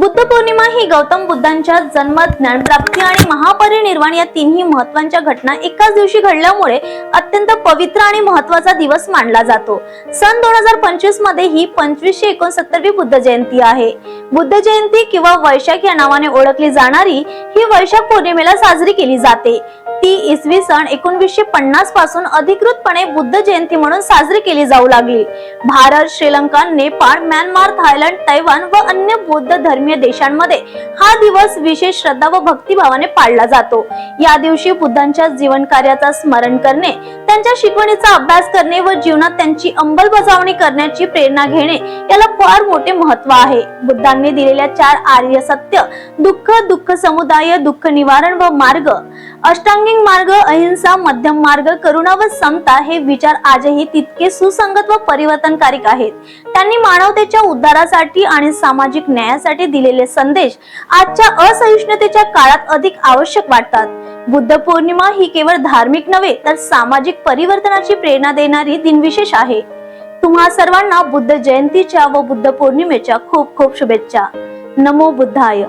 बुद्ध पौर्णिमा ही गौतम बुद्धांच्या जन्म ज्ञानप्राप्ती आणि महापरिनिर्वाण या तिन्ही महत्त्वाच्या घटना एकाच दिवशी घडल्यामुळे अत्यंत पवित्र आणि महत्त्वाचा दिवस मानला जातो. सन दोन हजार पंचवीसमध्ये ही पंचवीसशे एकोणसत्तरवी बुद्ध जयंती आहे. बुद्ध जयंती किंवा वैशाख या नावाने ओळखली जाणारी ही वैशाख पौर्णिमेला साजरी केली जाते. ती इसवी सन एकोणवीसशे पन्नासपासून अधिकृतपणे बुद्ध जयंती म्हणून साजरी केली जाऊ लागली. Bharat Sri Lanka Nepal Myanmar Thailand Taiwan व अन्य बौद्ध धर्मीय देशांमध्ये हा दिवस विशेष श्रद्धा व भक्तिभावाने पाळला जातो. या दिवशी बुद्धांच्या जीवन कार्याचा स्मरण करणे त्यांच्या शिकवणीचा अभ्यास करणे व जीवनात त्यांची अंमलबजावणी करण्याची प्रेरणा घेणे याला फार मोठे महत्त्व आहे. बुद्धांनी दिलेल्या चार आर्य सत्य दुःख दुःख समुदाय दुःख निवारण व मार्ग. अष्टांगिक मार्ग अहिंसा मध्यम मार्ग करुणा व समता हे विचार आजही तितके सुसंगत व परिवर्तनकारक आहेत. त्यांनी मानवतेच्या उद्धारासाठी आणि सामाजिक न्यायासाठी दिलेले संदेश आजच्या असहिष्णुतेच्या काळात अधिक आवश्यक वाटतात. बुद्ध पौर्णिमा ही केवळ धार्मिक नव्हे तर सामाजिक परिवर्तनाची प्रेरणा देणारी दिनविशेष आहे. तुम्हा सर्वांना बुद्ध जयंतीच्या व बुद्ध पौर्णिमेच्या खूप खूप शुभेच्छा. नमो बुद्धाय.